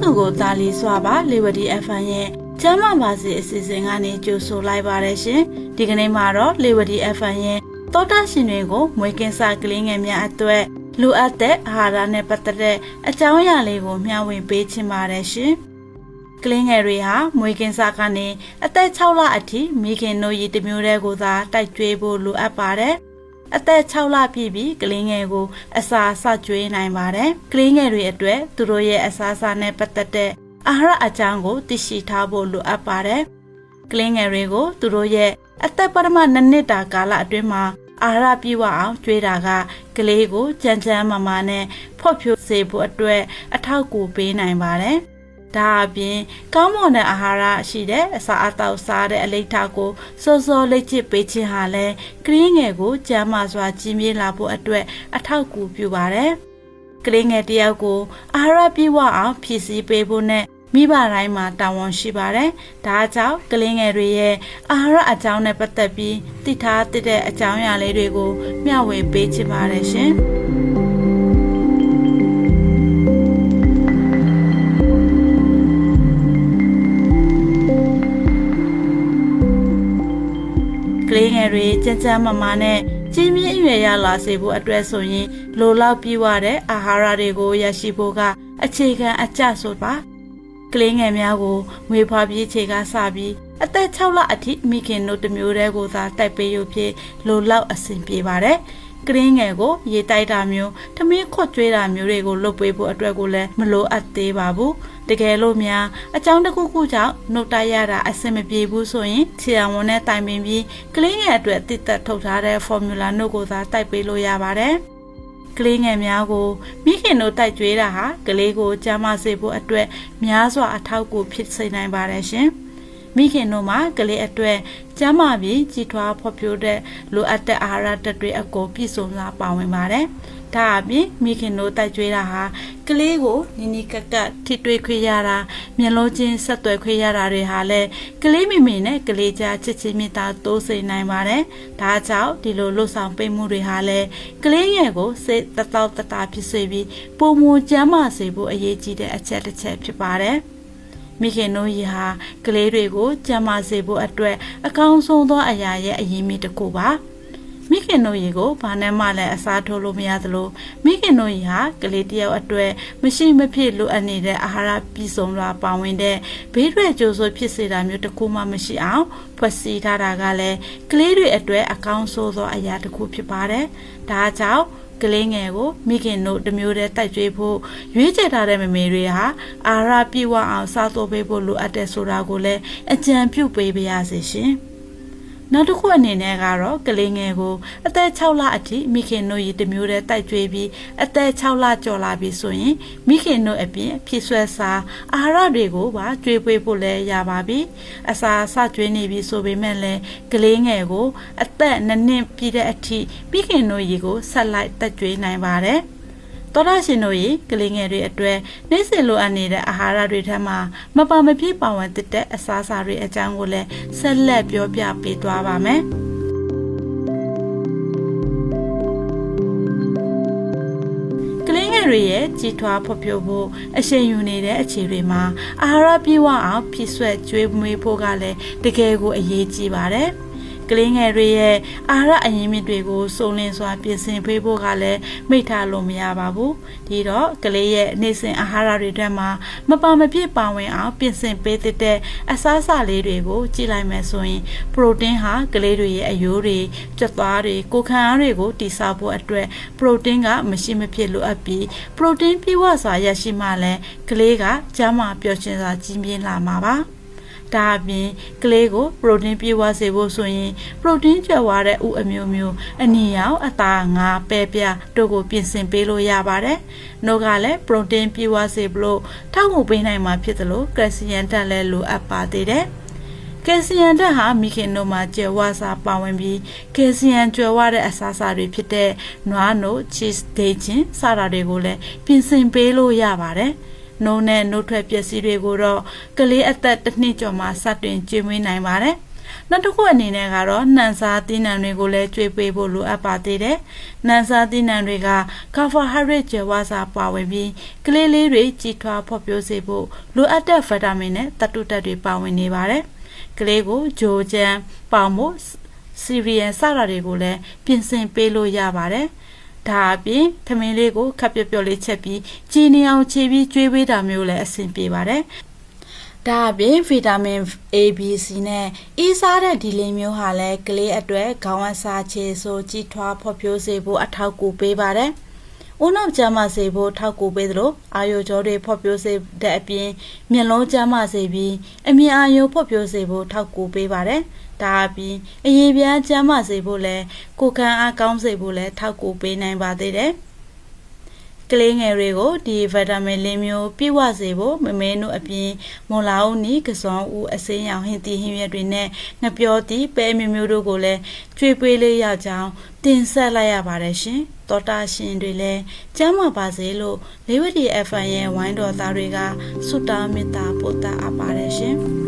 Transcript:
သူကိုတာလီစွာပါလေဝတီ FM ရဲ့ကျမ်းမာပါစေအစီအစဉ်ကနေကြိုဆိုလိုက်ပါတယ်ရှင်ဒီကနေ့မှာတော့လေဝတီ FM ရဲ့တောတာရှင်တွေကိုမွေးကင်းစားကလေးငယ်များအတွက်လိုအပ်တဲ့အာဟာရနဲ့ပတ်သက်တဲ့အကြောင်းအရာလေးကိုမျှဝေပေးချင်ပါတယ်ရှင်ကလေးငယ်တွေဟာမွေးကင်းစားကနေအသက်6လအထိမိခင်တို့ရည်တစ်မျိုးတည်းကိုသာတိုက်ကျွေးဖို့လိုအပ်ပါတယ် အသက်6လပြည့်ပြီးကလေးငယ်ကို အစာစကျွေးနိုင်ပါတယ်။ကလေးငယ်တွေအတွက်သူတို့ရဲ့အစာအစာနဲ့ပတ်သက်တဲ့အာဟာရအကြောင်းကိုသိရှိထားဖို့လိုအပ်ပါတယ်။ကလေးငယ်တွေကိုသူတို့ရဲ့အသက်ပထမနှစ်နှစ်တာကာလအတွင်းမှာအာဟာရပြည့်ဝအောင်ကျွေးတာကကလေးကိုကြမ်းကြမ်းမာမာနဲ့ဖော့ဖြိုးစေဖို့အတွက်အထောက်အကူပေးနိုင်ပါတယ်။ ဒါအပြင်ကောင်းမွန်တဲ့အာဟာရရှိတဲ့အစာအသောက်စားတဲ့အလိတ်ထားကိုစောစောလက်ချစ်ပေးခြင်းဟာလည်းကလေးငယ်ကိုကျန်းမာစွာကြီးမြင့်လာဖို့အတွက်အထောက်အကူပြုပါတယ်။ကလေးငယ်တယောက်ကိုအာဟာရပြည့်ဝအောင်ဖြည့်ဆည်းပေးဖို့နဲ့မိဘတိုင်းမှာတာဝန်ရှိပါတယ်။ဒါကြောင့်ကလေးငယ်တွေရဲ့အာဟာရအကြောင်းနဲ့ပတ်သက်ပြီးသိထားတဲ့အကြောင်းအရာလေးတွေကိုမျှဝေပေးချင်ပါတယ်ရှင်။ ယ်တွေကြမ်းကြမ်းမမာနဲ့ကြီးမြင့်အရွယ်ရလာစေဖို့အတွက်ဆိုရင်လိုလောက်ပြည့်ဝတဲ့အာဟာရတွေကိုရရှိဖို့ကအခြေခံအကျဆိုပါကလေးငယ်များကိုမွေးဖွားပြီးခြေကစပြီးအသက်6လအထိမိခင်တို့တစ်မျိုးတည်းကိုသာတိုက်ပေးရုပ်ဖြစ်လိုလောက်အဆင်ပြေပါတယ် ကရင်းငယ်ကိုရေတိုက်တာမျိုးထမင်းခွတ်ကျွေးတာမျိုးတွေကိုလုပ်ပေးဖို့အတွက်ကိုလည်းမလိုအပ်သေးပါဘူးတကယ်လို့များအကြောင်းတစ်ခုခုကြောင့်နှုတ်တိုက်ရတာအဆင်မပြေဘူးဆိုရင်ခြေအဝန်နဲ့တိုင်ပင်ပြီးကလေးငယ်အတွက်တည်သက်ထုတ်ထားတဲ့ formula နှုတ်ကိုသာတိုက်ပေးလို့ရပါတယ်ကလေးငယ်များကိုမိခင်တို့တိုက်ကြွေးတာဟာကလေးကိုကျန်းမာစေဖို့အတွက်များစွာအထောက်အကူဖြစ်စေနိုင်ပါတယ်ရှင်။ မိခင်တို့မှာကလေးအတွက်ကျန်းမာပြီးကြီးထွားဖော်ပြတဲ့လိုအပ်တဲ့အာဟာရတက်တွေအကုန်ပြည့်စုံစွာပါဝင်ပါတယ်။ဒါအပြင်မိခင်တို့တိုက်ကြွေးတာဟာကလေးကိုနီနီကက်ကက်ထိတွေ့ခွေရတာမျက်လုံးချင်းဆက်သွယ်ခွေရတာတွေဟာလည်းကလေးမိမိနဲ့ကလေးကြားချစ်ချင်းမြတ်တာတိုးစိမ်နိုင်ပါတယ်။ဒါကြောင့်ဒီလိုလှုပ်ဆောင်ပေးမှုတွေဟာလည်းကလေးငယ်ကိုစိတ်တတောက်တတာဖြစ်စေပြီးပုံမကျန်းမာစေဖို့အရေးကြီးတဲ့အချက်တစ်ချက်ဖြစ်ပါတယ်။ မိခင်တို့ရဟာကလေးတွေကိုကြံမာစေဖို့အတွက်အကောင်းဆုံးသောအရာရဲ့အရင်းမြစ်တစ်ခုပါမိခင်တို့ရေကိုဘာနဲ့မှလည်းအစားထိုးလို့မရသလိုမိခင်တို့ရေဟာကလေးတယောက်အတွက်မရှိမဖြစ်လိုအပ်နေတဲ့အာဟာရပြည့်စုံစွာပါဝင်တဲ့ဘေးထွက်ကြိုးဆိုဖြစ်စေတာမျိုးတစ်ခုမှမရှိအောင်ဖွဲ့စည်းထားတာကလည်းကလေးတွေအတွက်အကောင်းဆုံးသောအရာတစ်ခုဖြစ်ပါတယ်။ဒါကြောင့် ကလေးငယ်ကိုမိခင်တို့တမျိုးတည်းတိုက်ကြွေးဖို့ရွေးချယ်ထားတဲ့မမေတွေဟာအာရပြည့်ဝအောင်စားသိုးပေးဖို့လိုအပ်တဲ့ဆိုတာကိုလည်းအကြံပြုပေးပါရစေရှင်။ နောက်တစ်ခုအနေနဲ့ကတော့ကလေးငယ်ကိုအသက်6လအထိမိခင်တို့ရည်တမျိုးတည်းတိုက်ကြွေးပြီးအသက်6လကျော်လာပြီဆိုရင်မိခင်တို့အပြင်ဖြစ်ဆွဲစားအာဟာရတွေကိုပါကြွေးပွေးဖို့လည်းရပါပြီအစာစကြွေးနေပြီဆိုပေမဲ့လည်းကလေးငယ်ကို အသက်2နှစ်ပြည့်တဲ့အထိမိခင်တို့ရည်ကိုဆက်လိုက်တက်ကြွေးနိုင်ပါတယ် တော်ရရှင်တို့ရေကလေးငယ်တွေအတွက်နေ့စဉ်လိုအပ်နေတဲ့အာဟာရတွေထက်မှာမပါမပြည့်ပါဝင်တဲ့အစားအစာတွေအကြောင်းကိုလည်းဆက်လက်ပြောပြပေးသွားပါမယ်။တွေရဲ့ကြီးထွားဖော်ပြဖို့အရှိန်ယူနေတဲ့အခြေတွေမှာအာဟာရပြည့်ဝအောင်ဖြည့်ဆွက်ကျွေးမွေးဖို့ကလည်းတကယ်ကိုအရေးကြီးပါတယ်။ ကလေးငယ်တွေရဲ့အာဟာရအရင်းမြစ်တွေကိုစုံလင်စွာပြင်ဆင်ပေးဖို့ကလည်းမိထားလို့မရပါဘူးဒီတော့ကလေးရဲ့နေစဉ်အာဟာရတွေထဲမှာမပါမပြည့်ပါဝင်အောင်ပြင်ဆင်ပေးတဲ့အစားအစာလေးတွေကိုကြည့်လိုက်မယ်ဆိုရင်ပရိုတင်းဟာကလေးတွေရဲ့အယိုးတွေကြွက်သွားတွေကိုခံအားတွေကိုတိစောက်ဖို့အတွက်ပရိုတင်းကမရှိမဖြစ်လိုအပ်ပြီးပရိုတင်းပြည့်ဝစွာရရှိမှလည်းကလေးကကျန်းမာပျော်ရွှင်စွာကြီးပြင်းလာမှာပါ ဒါအပြင်ကလေးကိုပရိုတင်းပြည့်ဝစေဖို့ဆိုရင်ပရိုတင်းကျွဲဝါတဲ့ဥအမျိုးမျိုးအနီရောင်အသားငါပဲပြတို့ကိုပြင်ဆင်ပေးလို့ရပါတယ်။နှုတ်ကလည်းပရိုတင်းပြည့်ဝစေဖို့ထောက်ကူပေးနိုင်မှာဖြစ်သလိုကယ်လ်ဆီယမ်ဓာတ်လည်းလိုအပ်ပါသေးတယ်။ကယ်လ်ဆီယမ်ဓာတ်ဟာမိခင်တို့မှာကျယ်ဝစာပါဝင်ပြီးကယ်လ်ဆီယမ်ကျွဲဝတဲ့အစားအစာတွေဖြစ်တဲ့နွားနို့ cheese ဒေးချင်းစတာတွေကိုလည်းပြင်ဆင်ပေးလို့ရပါတယ်။ နှုံးနဲ့နှုတ်ထွက်ပျက်စီးတွေကိုတော့ကလေးအသက်တစ်နှစ်ကျော်မှစတင်ကျွေးမွေးနိုင်ပါတယ်နောက်တစ်ခုအနေနဲ့ကတော့နှံစားသီးနှံတွေကိုလည်းကျွေးပေးဖို့လိုအပ်ပါသေးတယ်နှံစားသီးနှံတွေကကာဖိုဟိုက်ဒရိတ်ကျွဲဝါစာပါဝင်ပြီးကလေးလေးတွေကြီးထွားဖော်ပြစေဖို့လိုအပ်တဲ့ဗီတာမင်နဲ့သတ္တုတက်တွေပါဝင်နေပါတယ်ကလေးကိုဂျိုဂျန်ပေါင်မို့စီရီယန်စတာတွေကိုလည်းပြင်ဆင်ပေးလို့ရပါတယ် ဒါအပြင်သမင်းလေးကိုခပ်ပျော့ပျော့လေးချက်ပြီးကြည်နေအောင်ခြေပြီးကျွေးပေးတာမျိုးလည်းအဆင်ပြေပါတယ်။ဒါအပြင်ဗီတာမင် A B C နဲ့အီးစားတဲ့ဒီလေးမျိုးဟာလည်းကလေးအတွက်ခေါင်းအစာခြေဆိုကြီးထွားဖော်ပြိုးစေဖို့အထောက်အကူပေးပါတယ်။ ဦးနှောက်ကျမ်းမာစေဖို့ထောက်ကူပေးသလိုအာယုကြောတွေဖော်ပြိုးစေတဲ့အပြင်မျက်လုံးကျမ်းမာစေပြီးအမြင်အာရုံဖော်ပြိုးစေဖို့ထောက်ကူပေးပါတယ်။ဒါအပြင်အရေးပြားကျမ်းမာစေဖို့လဲကိုယ်ခံအားကောင်းစေဖို့လဲထောက်ကူပေးနိုင်ပါသေးတယ်။ ကလေးငယ်တွေကိုဒီဗီတာမင်လေးမျိုးပြည့်ဝစေဖို့မမဲတို့အပြင်မွန်လာဦးနီကစွန်ဦးအစင်းရောင်ဟင်းတီဟင်းရွက်တွေနဲ့ငပြောတီပဲမျိုးမျိုးတို့ကိုလည်းကျွေးပွေးလေးရကြောင်းတင်ဆက်လိုက်ရပါတယ်ရှင်တောတာရှင်တွေလည်းကျမ်းမာပါစေလို့လေးဝတီ FM ရဲ့ဝိုင်းတော်သားတွေကဆုတောင်းမေတ္တာပို့သအပ်ပါတယ်ရှင်